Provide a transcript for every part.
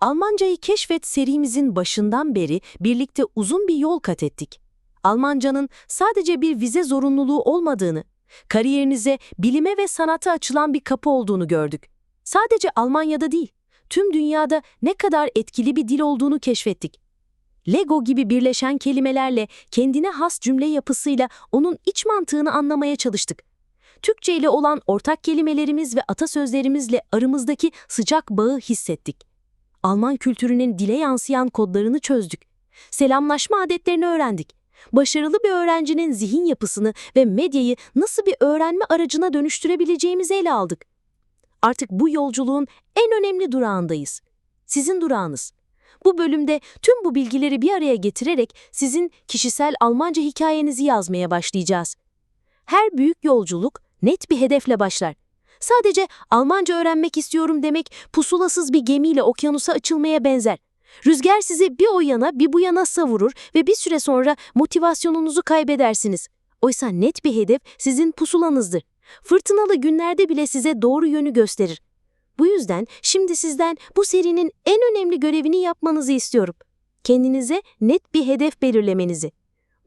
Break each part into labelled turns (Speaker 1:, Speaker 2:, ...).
Speaker 1: Almancayı keşfet serimizin başından beri birlikte uzun bir yol kat ettik. Almancanın sadece bir vize zorunluluğu olmadığını, kariyerinize, bilime ve sanata açılan bir kapı olduğunu gördük. Sadece Almanya'da değil, tüm dünyada ne kadar etkili bir dil olduğunu keşfettik. Lego gibi birleşen kelimelerle kendine has cümle yapısıyla onun iç mantığını anlamaya çalıştık. Türkçe ile olan ortak kelimelerimiz ve atasözlerimizle aramızdaki sıcak bağı hissettik. Alman kültürünün dile yansıyan kodlarını çözdük. Selamlaşma adetlerini öğrendik. Başarılı bir öğrencinin zihin yapısını ve medyayı nasıl bir öğrenme aracına dönüştürebileceğimizi ele aldık. Artık bu yolculuğun en önemli durağındayız. Sizin durağınız. Bu bölümde tüm bu bilgileri bir araya getirerek sizin kişisel Almanca hikayenizi yazmaya başlayacağız. Her büyük yolculuk net bir hedefle başlar. Sadece Almanca öğrenmek istiyorum demek pusulasız bir gemiyle okyanusa açılmaya benzer. Rüzgar sizi bir o yana bir bu yana savurur ve bir süre sonra motivasyonunuzu kaybedersiniz. Oysa net bir hedef sizin pusulanızdır. Fırtınalı günlerde bile size doğru yönü gösterir. Bu yüzden şimdi sizden bu serinin en önemli görevini yapmanızı istiyorum. Kendinize net bir hedef belirlemenizi.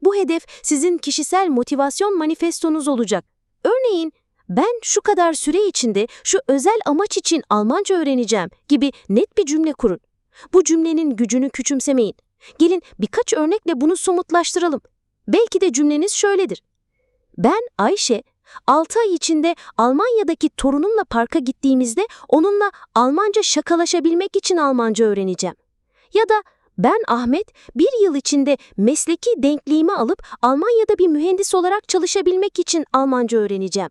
Speaker 1: Bu hedef sizin kişisel motivasyon manifestonuz olacak. Örneğin ben şu kadar süre içinde şu özel amaç için Almanca öğreneceğim gibi net bir cümle kurun. Bu cümlenin gücünü küçümsemeyin. Gelin birkaç örnekle bunu somutlaştıralım. Belki de cümleniz şöyledir. Ben Ayşe, 6 ay içinde Almanya'daki torunumla parka gittiğimizde onunla Almanca şakalaşabilmek için Almanca öğreneceğim. Ya da ben Ahmet, bir yıl içinde mesleki denkliğimi alıp Almanya'da bir mühendis olarak çalışabilmek için Almanca öğreneceğim.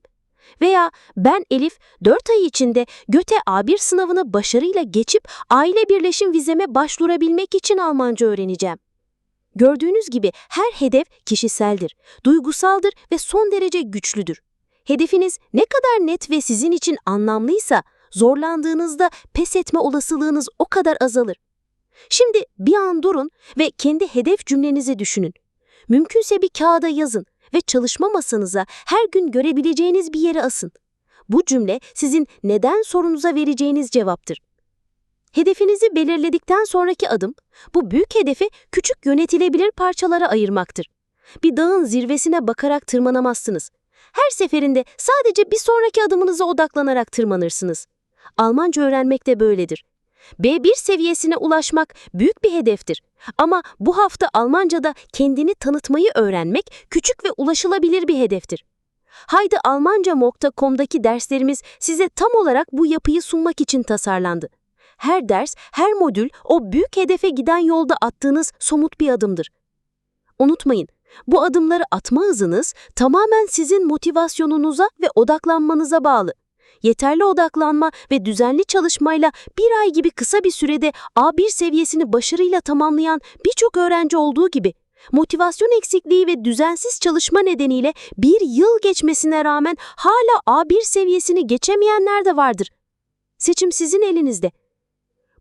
Speaker 1: Veya ben Elif 4 ay içinde GÖTE A1 sınavını başarıyla geçip aile birleşim vizeme başvurabilmek için Almanca öğreneceğim. Gördüğünüz gibi her hedef kişiseldir, duygusaldır ve son derece güçlüdür. Hedefiniz ne kadar net ve sizin için anlamlıysa zorlandığınızda pes etme olasılığınız o kadar azalır. Şimdi bir an durun ve kendi hedef cümlenizi düşünün. Mümkünse bir kağıda yazın ve çalışma masanıza her gün görebileceğiniz bir yere asın. Bu cümle sizin neden sorunuza vereceğiniz cevaptır. Hedefinizi belirledikten sonraki adım, bu büyük hedefi küçük yönetilebilir parçalara ayırmaktır. Bir dağın zirvesine bakarak tırmanamazsınız. Her seferinde sadece bir sonraki adımınıza odaklanarak tırmanırsınız. Almanca öğrenmek de böyledir. B1 seviyesine ulaşmak büyük bir hedeftir. Ama bu hafta Almanca'da kendini tanıtmayı öğrenmek küçük ve ulaşılabilir bir hedeftir. Haydi Almanca.com'daki derslerimiz size tam olarak bu yapıyı sunmak için tasarlandı. Her ders, her modül o büyük hedefe giden yolda attığınız somut bir adımdır. Unutmayın, bu adımları atma hızınız tamamen sizin motivasyonunuza ve odaklanmanıza bağlı. Yeterli odaklanma ve düzenli çalışmayla bir ay gibi kısa bir sürede A1 seviyesini başarıyla tamamlayan birçok öğrenci olduğu gibi motivasyon eksikliği ve düzensiz çalışma nedeniyle bir yıl geçmesine rağmen hala A1 seviyesini geçemeyenler de vardır. Seçim sizin elinizde.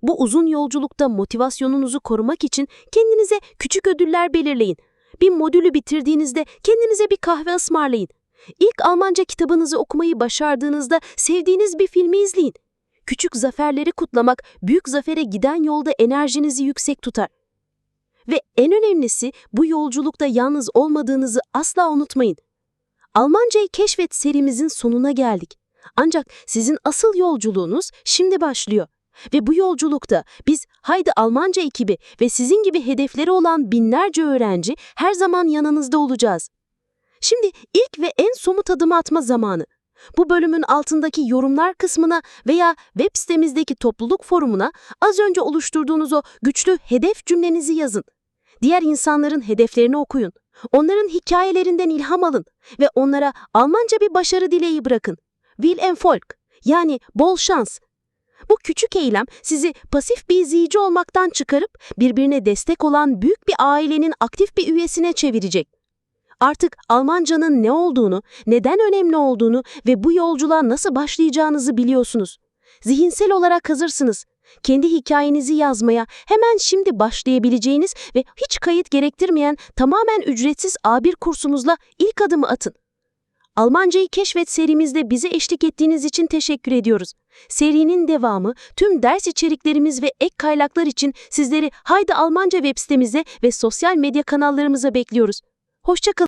Speaker 1: Bu uzun yolculukta motivasyonunuzu korumak için kendinize küçük ödüller belirleyin. Bir modülü bitirdiğinizde kendinize bir kahve ısmarlayın. İlk Almanca kitabınızı okumayı başardığınızda sevdiğiniz bir filmi izleyin. Küçük zaferleri kutlamak büyük zafere giden yolda enerjinizi yüksek tutar. Ve en önemlisi bu yolculukta yalnız olmadığınızı asla unutmayın. Almancayı keşfet serimizin sonuna geldik. Ancak sizin asıl yolculuğunuz şimdi başlıyor. Ve bu yolculukta biz Haydi Almanca ekibi ve sizin gibi hedefleri olan binlerce öğrenci her zaman yanınızda olacağız. Şimdi ilk ve en somut adımı atma zamanı. Bu bölümün altındaki yorumlar kısmına veya web sitemizdeki topluluk forumuna az önce oluşturduğunuz o güçlü hedef cümlenizi yazın. Diğer insanların hedeflerini okuyun. Onların hikayelerinden ilham alın ve onlara Almanca bir başarı dileği bırakın. Will and Folk yani bol şans. Bu küçük eylem sizi pasif bir izleyici olmaktan çıkarıp birbirine destek olan büyük bir ailenin aktif bir üyesine çevirecek. Artık Almancanın ne olduğunu, neden önemli olduğunu ve bu yolculuğa nasıl başlayacağınızı biliyorsunuz. Zihinsel olarak hazırsınız. Kendi hikayenizi yazmaya hemen şimdi başlayabileceğiniz ve hiç kayıt gerektirmeyen tamamen ücretsiz A1 kursumuzla ilk adımı atın. Almancayı Keşfet serimizde bize eşlik ettiğiniz için teşekkür ediyoruz. Serinin devamı, tüm ders içeriklerimiz ve ek kaynaklar için sizleri Haydi Almanca web sitemize ve sosyal medya kanallarımıza bekliyoruz. Hoşçakalın.